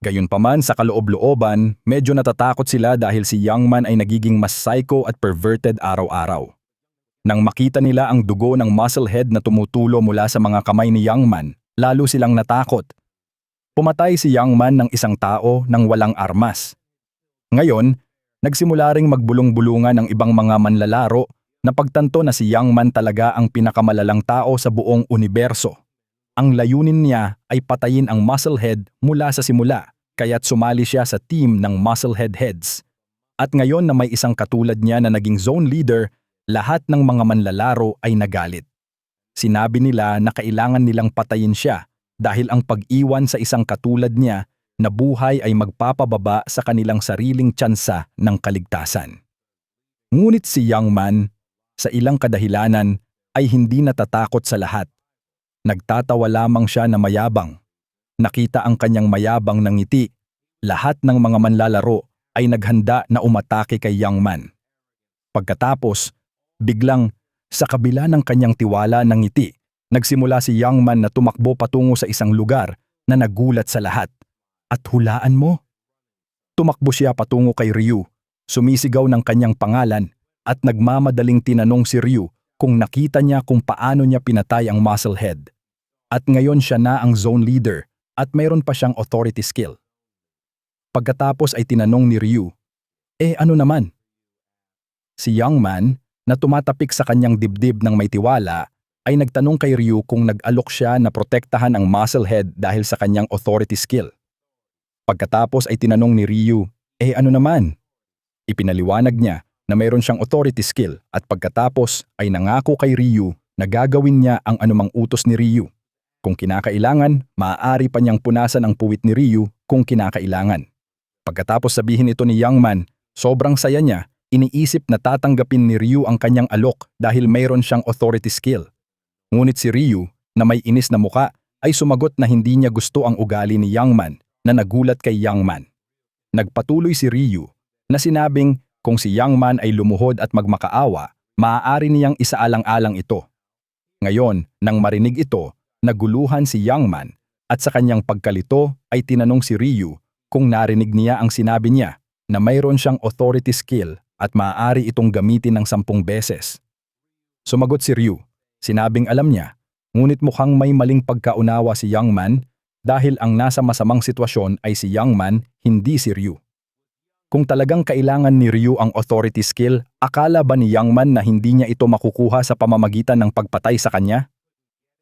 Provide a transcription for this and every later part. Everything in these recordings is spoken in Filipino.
Gayunpaman sa kaloob-looban, medyo natatakot sila dahil si Youngman ay nagiging mas psycho at perverted araw-araw. Nang makita nila ang dugo ng musclehead na tumutulo mula sa mga kamay ni Youngman, lalo silang natakot. Pumatay si Youngman ng isang tao nang walang armas. Ngayon, nagsimula ring magbulong-bulungan ng ibang mga manlalaro na pagtanto na si Youngman talaga ang pinakamalalang tao sa buong universo. Ang layunin niya ay patayin ang Musclehead mula sa simula, kaya't sumali siya sa team ng Musclehead Heads. At ngayon na may isang katulad niya na naging zone leader, lahat ng mga manlalaro ay nagalit. Sinabi nila na kailangan nilang patayin siya dahil ang pag-iwan sa isang katulad niya na buhay ay magpapababa sa kanilang sariling tsansa ng kaligtasan. Ngunit si Youngman, sa ilang kadahilanan, ay hindi natatakot sa lahat. Nagtatawa lamang siya na mayabang. Nakita ang kanyang mayabang ng ngiti. Lahat ng mga manlalaro ay naghanda na umatake kay Youngman. Pagkatapos, biglang, sa kabila ng kanyang tiwala ng ngiti, nagsimula si Youngman na tumakbo patungo sa isang lugar na nagulat sa lahat. At hulaan mo? Tumakbo siya patungo kay Ryu, sumisigaw ng kanyang pangalan at nagmamadaling tinanong si Ryu kung nakita niya kung paano niya pinatay ang Musclehead. At ngayon siya na ang zone leader at mayroon pa siyang authority skill. Pagkatapos ay tinanong ni Ryu, Eh ano naman? Si Youngman, na tumatapik sa kanyang dibdib ng may tiwala, ay nagtanong kay Ryu kung nag-alok siya na protektahan ang Musclehead dahil sa kanyang authority skill. Pagkatapos ay tinanong ni Ryu, Eh ano naman? Ipinaliwanag niya na mayroon siyang authority skill at pagkatapos ay nangako kay Ryu na gagawin niya ang anumang utos ni Ryu. Kung kinakailangan, maaari pa niyang punasan ang puwit ni Ryu kung kinakailangan. Pagkatapos sabihin ito ni Youngman, sobrang saya niya, iniisip na tatanggapin ni Ryu ang kanyang alok dahil mayroon siyang authority skill. Ngunit si Ryu, na may inis na muka, ay sumagot na hindi niya gusto ang ugali ni Youngman na nagulat kay Youngman. Nagpatuloy si Ryu na sinabing kung si Youngman ay lumuhod at magmakaawa, maaari niyang isaalang-alang ito. Ngayon, nang marinig ito, naguluhan si Youngman at sa kanyang pagkalito ay tinanong si Ryu kung narinig niya ang sinabi niya na mayroon siyang authority skill at maaari itong gamitin ng sampung beses. Sumagot si Ryu, sinabing alam niya, ngunit mukhang may maling pagkaunawa si Youngman dahil ang nasa masamang sitwasyon ay si Youngman, hindi si Ryu. Kung talagang kailangan ni Ryu ang authority skill, akala ba ni Youngman na hindi niya ito makukuha sa pamamagitan ng pagpatay sa kanya?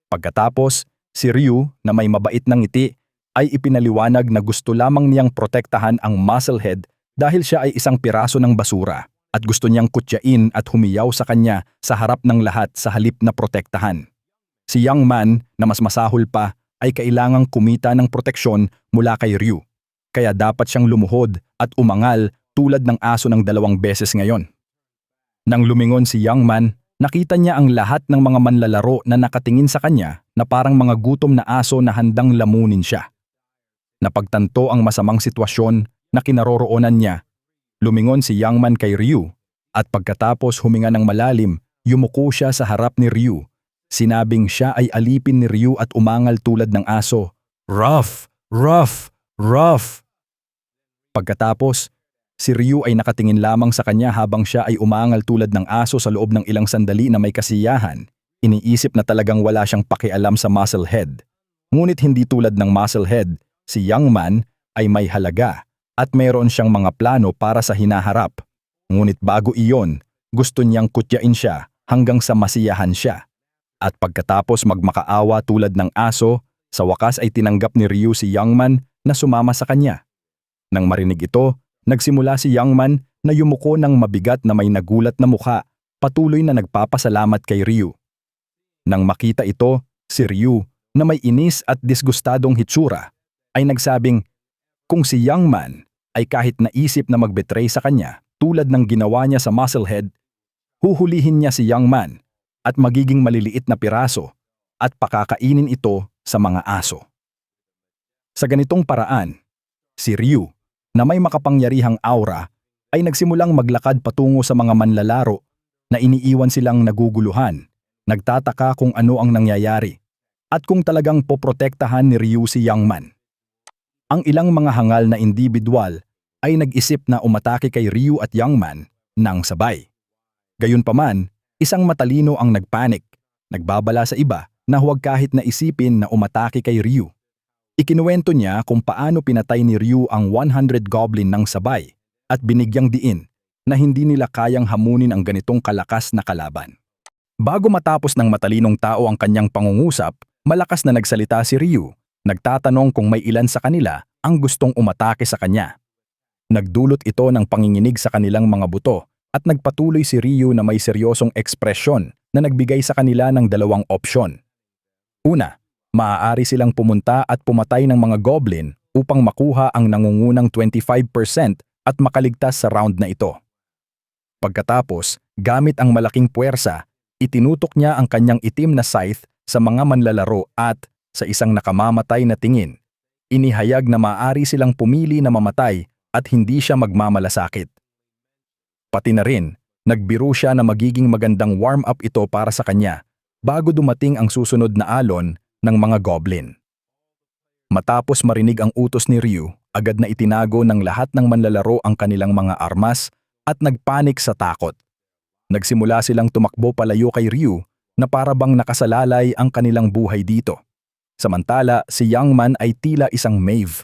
Pagkatapos, si Ryu na may mabait ng ngiti ay ipinaliwanag na gusto lamang niyang protektahan ang musclehead dahil siya ay isang piraso ng basura at gusto niyang kutyain at humiyaw sa kanya sa harap ng lahat sa halip na protektahan. Si Youngman na mas masahol pa ay kailangang kumita ng proteksyon mula kay Ryu kaya dapat siyang lumuhod at umangal tulad ng aso ng dalawang beses ngayon. Nang lumingon si Youngman, nakita niya ang lahat ng mga manlalaro na nakatingin sa kanya na parang mga gutom na aso na handang lamunin siya. Napagtanto ang masamang sitwasyon na kinaroroonan niya. Lumingon si Youngman kay Ryu at pagkatapos huminga ng malalim, yumuko siya sa harap ni Ryu. Sinabing siya ay alipin ni Ryu at umangal tulad ng aso. Rough! Rough! Rough! Pagkatapos, si Ryu ay nakatingin lamang sa kanya habang siya ay umangal tulad ng aso sa loob ng ilang sandali na may kasiyahan. Iniisip na talagang wala siyang pakialam sa musclehead. Ngunit hindi tulad ng musclehead, si Youngman ay may halaga at mayroon siyang mga plano para sa hinaharap. Ngunit bago iyon, gusto niyang kutyain siya hanggang sa masiyahan siya. At pagkatapos magmakaawa tulad ng aso, sa wakas ay tinanggap ni Ryu si Youngman na sumama sa kanya. Nang marinig ito, nagsimula si Youngman na yumuko ng mabigat na may nagulat na mukha, patuloy na nagpapasalamat kay Ryu. Nang makita ito, si Ryu, na may inis at disgustadong hitsura, ay nagsabing, kung si Youngman ay kahit naisip na magbetray sa kanya tulad ng ginawa niya sa Musclehead, huhulihin niya si Youngman at magiging maliliit na piraso at pakakainin ito sa mga aso. Sa ganitong paraan, si Ryu na may makapangyarihang aura ay nagsimulang maglakad patungo sa mga manlalaro na iniiwan silang naguguluhan, nagtataka kung ano ang nangyayari, at kung talagang poprotektahan ni Ryu si Youngman. ang ilang mga hangal na individual ay nag-isip na umatake kay Ryu at Youngman nang sabay. Gayunpaman, isang matalino ang nagpanik, nagbabala sa iba na huwag kahit na isipin na umatake kay Ryu. Ikinuwento niya kung paano pinatay ni Ryu ang 100 goblin ng sabay at binigyang diin na hindi nila kayang hamunin ang ganitong kalakas na kalaban. Bago matapos ng matalinong tao ang kanyang pangungusap, malakas na nagsalita si Ryu, nagtatanong kung may ilan sa kanila ang gustong umatake sa kanya. Nagdulot ito ng panginginig sa kanilang mga buto at nagpatuloy si Ryu na may seryosong ekspresyon na nagbigay sa kanila ng dalawang opsyon. Una, maaari silang pumunta at pumatay ng mga goblin upang makuha ang nangungunang 25% at makaligtas sa round na ito. Pagkatapos, gamit ang malaking puwersa, itinutok niya ang kanyang itim na scythe sa mga manlalaro at, sa isang nakamamatay na tingin, inihayag na maaari silang pumili na mamatay at hindi siya magmamalasakit. Pati na rin, nagbiro siya na magiging magandang warm-up ito para sa kanya bago dumating ang susunod na alon ng mga goblin. Matapos marinig ang utos ni Ryu, agad na itinago ng lahat ng manlalaro ang kanilang mga armas at nagpanik sa takot. Nagsimula silang tumakbo palayo kay Ryu na para bang nakasalalay ang kanilang buhay dito. Samantala, si Youngman ay tila isang mave.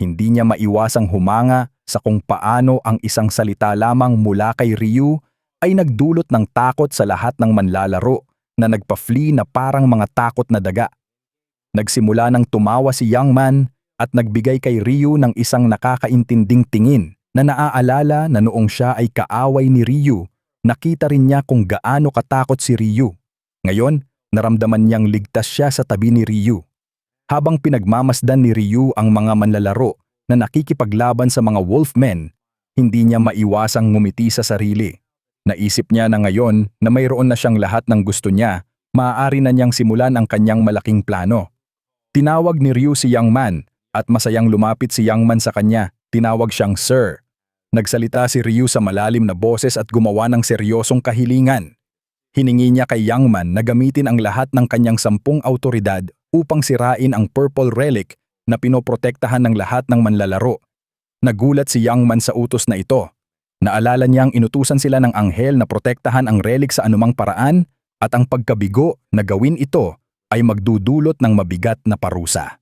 Hindi niya maiwasang humanga sa kung paano ang isang salita lamang mula kay Ryu ay nagdulot ng takot sa lahat ng manlalaro na nagpa-flee na parang mga takot na daga. Nagsimula ng tumawa si Youngman at nagbigay kay Ryu ng isang nakakaintinding tingin na naaalala na noong siya ay kaaway ni Ryu, nakita rin niya kung gaano katakot si Ryu. Ngayon, naramdaman niyang ligtas siya sa tabi ni Ryu. Habang pinagmamasdan ni Ryu ang mga manlalaro na nakikipaglaban sa mga wolfmen, hindi niya maiwasang ngumiti sa sarili. Naisip niya na ngayon na mayroon na siyang lahat ng gusto niya, maaari na niyang simulan ang kanyang malaking plano. Tinawag ni Ryu si Young Man at masayang lumapit si Young Man sa kanya. Tinawag siyang Sir. Nagsalita si Ryu sa malalim na boses at gumawa ng seryosong kahilingan. Hiningi niya kay Youngman na gamitin ang lahat ng kanyang sampung autoridad upang sirain ang Purple Relic na pinoprotektahan ng lahat ng manlalaro. Nagulat si Youngman sa utos na ito. Naalala niyang inutusan sila ng anghel na protektahan ang relic sa anumang paraan at ang pagkabigo na gawin ito ay magdudulot ng mabigat na parusa.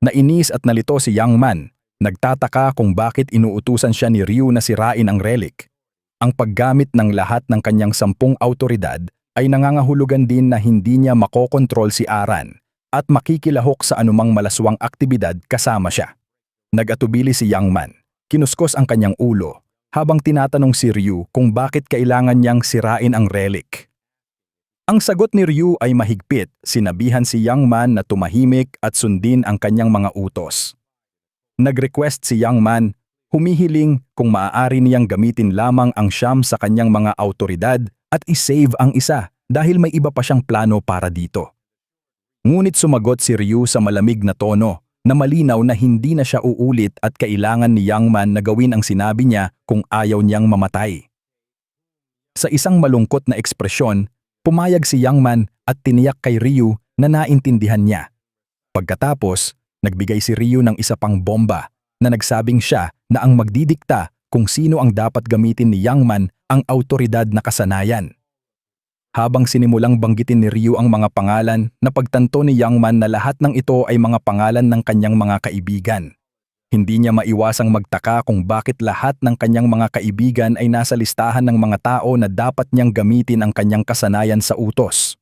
Nainis at nalito si Youngman Nagtataka kung bakit inuutusan siya ni Ryu na sirain ang relic. Ang paggamit ng lahat ng kanyang sampung autoridad ay nangangahulugan din na hindi niya makokontrol si Aran at makikilahok sa anumang malaswang aktibidad kasama siya. Nagatubili si Youngman, kinuskos ang kanyang ulo habang tinatanong si Ryu kung bakit kailangan niyang sirain ang relic. Ang sagot ni Ryu ay mahigpit, sinabihan si Youngman na tumahimik at sundin ang kanyang mga utos. Nag-request si Young Man, humihiling kung maaari niyang gamitin lamang ang siyam sa kanyang mga autoridad at isave ang isa dahil may iba pa siyang plano para dito. Ngunit sumagot si Ryu sa malamig na tono na malinaw na hindi na siya uulit at kailangan ni Young Man na gawin ang sinabi niya kung ayaw niyang mamatay. Sa isang malungkot na ekspresyon, pumayag si Young Man at tiniyak kay Ryu na naintindihan niya. Pagkatapos, Nagbigay si Ryu ng isa pang bomba na nagsabing siya na ang magdidikta kung sino ang dapat gamitin ni Youngman ang autoridad na kasanayan. Habang sinimulang banggitin ni Ryu ang mga pangalan, napagtanto ni Youngman na lahat ng ito ay mga pangalan ng kanyang mga kaibigan. Hindi niya maiwasang magtaka kung bakit lahat ng kanyang mga kaibigan ay nasa listahan ng mga tao na dapat niyang gamitin ang kanyang kasanayan sa utos.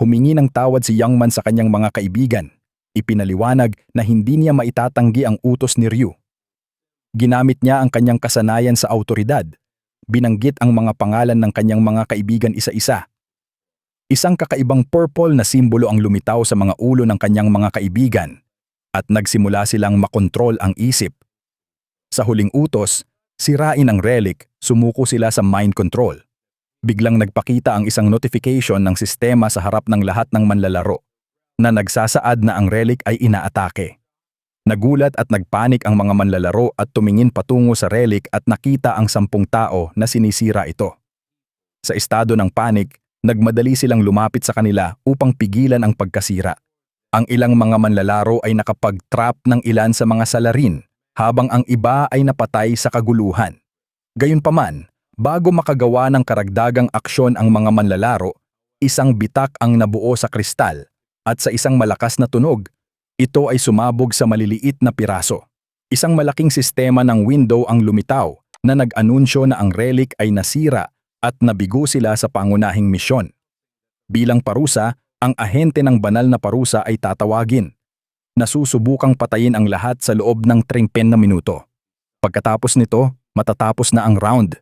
Humingi ng tawad si Youngman sa kanyang mga kaibigan Ipinaliwanag na hindi niya maitatanggi ang utos ni Ryu. Ginamit niya ang kanyang kasanayan sa autoridad. Binanggit ang mga pangalan ng kanyang mga kaibigan isa-isa. Isang kakaibang purple na simbolo ang lumitaw sa mga ulo ng kanyang mga kaibigan at nagsimula silang makontrol ang isip. Sa huling utos, sirain ang relic, sumuko sila sa mind control. Biglang nagpakita ang isang notification ng sistema sa harap ng lahat ng manlalaro na nagsasaad na ang relic ay inaatake. Nagulat at nagpanik ang mga manlalaro at tumingin patungo sa relic at nakita ang sampung tao na sinisira ito. Sa estado ng panik, nagmadali silang lumapit sa kanila upang pigilan ang pagkasira. Ang ilang mga manlalaro ay nakapag-trap ng ilan sa mga salarin habang ang iba ay napatay sa kaguluhan. Gayunpaman, bago makagawa ng karagdagang aksyon ang mga manlalaro, isang bitak ang nabuo sa kristal at sa isang malakas na tunog, ito ay sumabog sa maliliit na piraso. Isang malaking sistema ng window ang lumitaw na nag-anunsyo na ang relic ay nasira at nabigo sila sa pangunahing misyon. Bilang parusa, ang ahente ng banal na parusa ay tatawagin. Nasusubukang patayin ang lahat sa loob ng 30 na minuto. Pagkatapos nito, matatapos na ang round.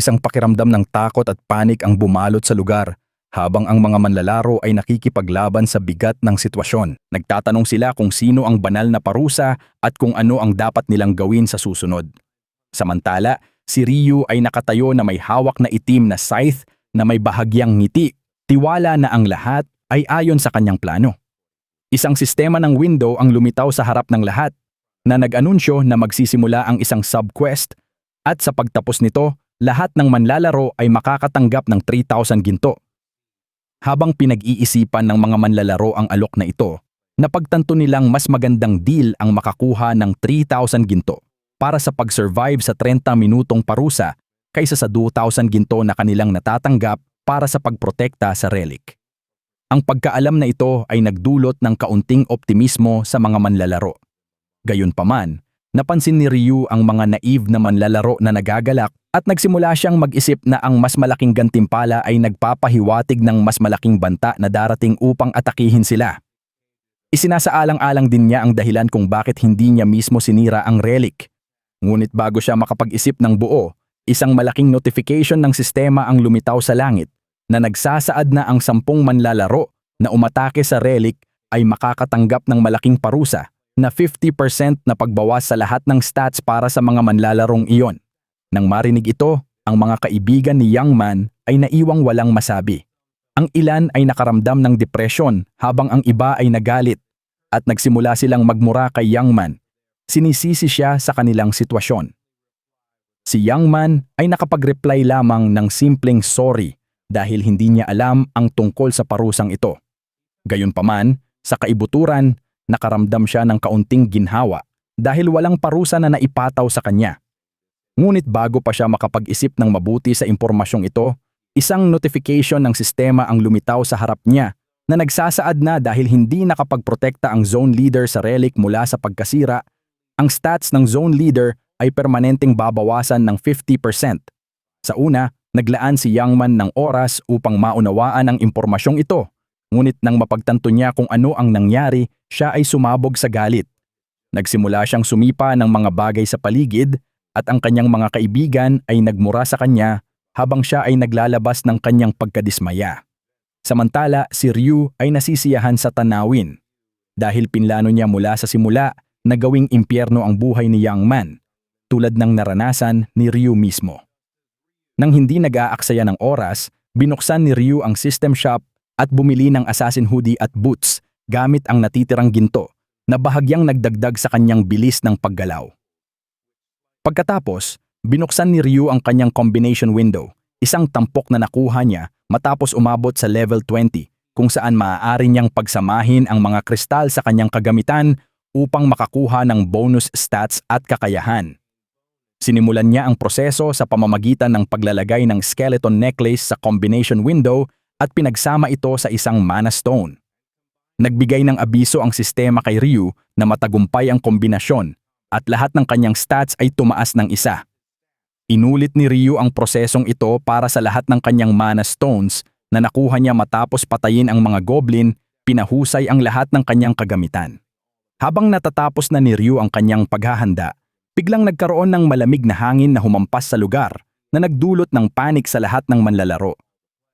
Isang pakiramdam ng takot at panik ang bumalot sa lugar habang ang mga manlalaro ay nakikipaglaban sa bigat ng sitwasyon. Nagtatanong sila kung sino ang banal na parusa at kung ano ang dapat nilang gawin sa susunod. Samantala, si Ryu ay nakatayo na may hawak na itim na scythe na may bahagyang ngiti. Tiwala na ang lahat ay ayon sa kanyang plano. Isang sistema ng window ang lumitaw sa harap ng lahat na nag-anunsyo na magsisimula ang isang subquest at sa pagtapos nito, lahat ng manlalaro ay makakatanggap ng 3,000 ginto. Habang pinag-iisipan ng mga manlalaro ang alok na ito, napagtanto nilang mas magandang deal ang makakuha ng 3,000 ginto para sa pag-survive sa 30 minutong parusa kaysa sa 2,000 ginto na kanilang natatanggap para sa pagprotekta sa relic. Ang pagkaalam na ito ay nagdulot ng kaunting optimismo sa mga manlalaro. Gayunpaman, napansin ni Ryu ang mga naive na manlalaro na nagagalak at nagsimula siyang mag-isip na ang mas malaking gantimpala ay nagpapahiwatig ng mas malaking banta na darating upang atakihin sila. Isinasaalang-alang din niya ang dahilan kung bakit hindi niya mismo sinira ang relic. Ngunit bago siya makapag-isip ng buo, isang malaking notification ng sistema ang lumitaw sa langit na nagsasaad na ang sampung manlalaro na umatake sa relic ay makakatanggap ng malaking parusa na 50% na pagbawas sa lahat ng stats para sa mga manlalarong iyon. Nang marinig ito, ang mga kaibigan ni Young Man ay naiwang walang masabi. Ang ilan ay nakaramdam ng depresyon habang ang iba ay nagalit at nagsimula silang magmura kay Young Man. Sinisisi siya sa kanilang sitwasyon. Si Young Man ay nakapag-reply lamang ng simpleng sorry dahil hindi niya alam ang tungkol sa parusang ito. Gayunpaman, sa kaibuturan, nakaramdam siya ng kaunting ginhawa dahil walang parusa na naipataw sa kanya. Ngunit bago pa siya makapag-isip ng mabuti sa impormasyong ito, isang notification ng sistema ang lumitaw sa harap niya na nagsasaad na dahil hindi nakapagprotekta ang zone leader sa relic mula sa pagkasira, ang stats ng zone leader ay permanenteng babawasan ng 50%. Sa una, Naglaan si Youngman ng oras upang maunawaan ang impormasyong ito. Ngunit nang mapagtanto niya kung ano ang nangyari, siya ay sumabog sa galit. Nagsimula siyang sumipa ng mga bagay sa paligid at ang kanyang mga kaibigan ay nagmura sa kanya habang siya ay naglalabas ng kanyang pagkadismaya. Samantala, si Ryu ay nasisiyahan sa tanawin dahil pinlano niya mula sa simula na gawing impyerno ang buhay ni Young Man, tulad ng naranasan ni Ryu mismo. Nang hindi nag-aaksaya ng oras, binuksan ni Ryu ang system shop at bumili ng assassin hoodie at boots gamit ang natitirang ginto na bahagyang nagdagdag sa kanyang bilis ng paggalaw. Pagkatapos, binuksan ni Ryu ang kanyang combination window, isang tampok na nakuha niya matapos umabot sa level 20 kung saan maaari niyang pagsamahin ang mga kristal sa kanyang kagamitan upang makakuha ng bonus stats at kakayahan. Sinimulan niya ang proseso sa pamamagitan ng paglalagay ng skeleton necklace sa combination window at pinagsama ito sa isang mana stone. Nagbigay ng abiso ang sistema kay Ryu na matagumpay ang kombinasyon at lahat ng kanyang stats ay tumaas ng isa. Inulit ni Ryu ang prosesong ito para sa lahat ng kanyang mana stones na nakuha niya matapos patayin ang mga goblin, pinahusay ang lahat ng kanyang kagamitan. Habang natatapos na ni Ryu ang kanyang paghahanda, biglang nagkaroon ng malamig na hangin na humampas sa lugar na nagdulot ng panik sa lahat ng manlalaro.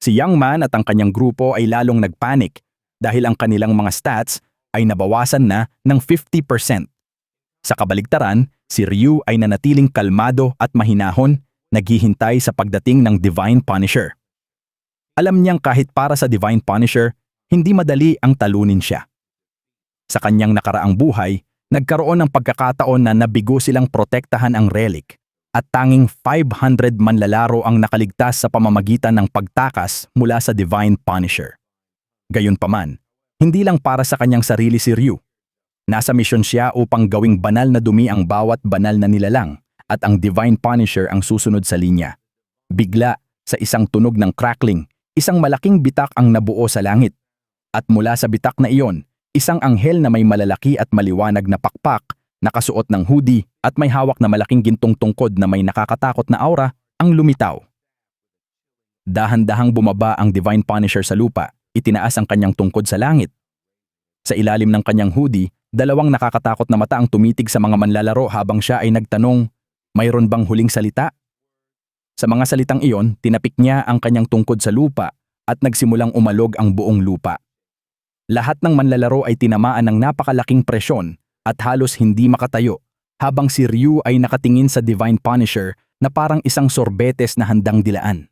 Si Young Man at ang kanyang grupo ay lalong nagpanik dahil ang kanilang mga stats ay nabawasan na ng 50%. Sa kabaligtaran, si Ryu ay nanatiling kalmado at mahinahon, naghihintay sa pagdating ng Divine Punisher. Alam niyang kahit para sa Divine Punisher, hindi madali ang talunin siya. Sa kanyang nakaraang buhay, nagkaroon ng pagkakataon na nabigo silang protektahan ang relic at tanging 500 manlalaro ang nakaligtas sa pamamagitan ng pagtakas mula sa Divine Punisher. Gayunpaman, Hindi lang para sa kanyang sarili si Ryu. Nasa misyon siya upang gawing banal na dumi ang bawat banal na nilalang at ang Divine Punisher ang susunod sa linya. Bigla, sa isang tunog ng crackling, isang malaking bitak ang nabuo sa langit. At mula sa bitak na iyon, isang anghel na may malalaki at maliwanag na pakpak, nakasuot ng hoodie at may hawak na malaking gintong tungkod na may nakakatakot na aura ang lumitaw. Dahan-dahang bumaba ang Divine Punisher sa lupa, itinaas ang kanyang tungkod sa langit. Sa ilalim ng kanyang hoodie, dalawang nakakatakot na mata ang tumitig sa mga manlalaro habang siya ay nagtanong, mayroon bang huling salita? Sa mga salitang iyon, tinapik niya ang kanyang tungkod sa lupa at nagsimulang umalog ang buong lupa. Lahat ng manlalaro ay tinamaan ng napakalaking presyon at halos hindi makatayo habang si Ryu ay nakatingin sa Divine Punisher na parang isang sorbetes na handang dilaan.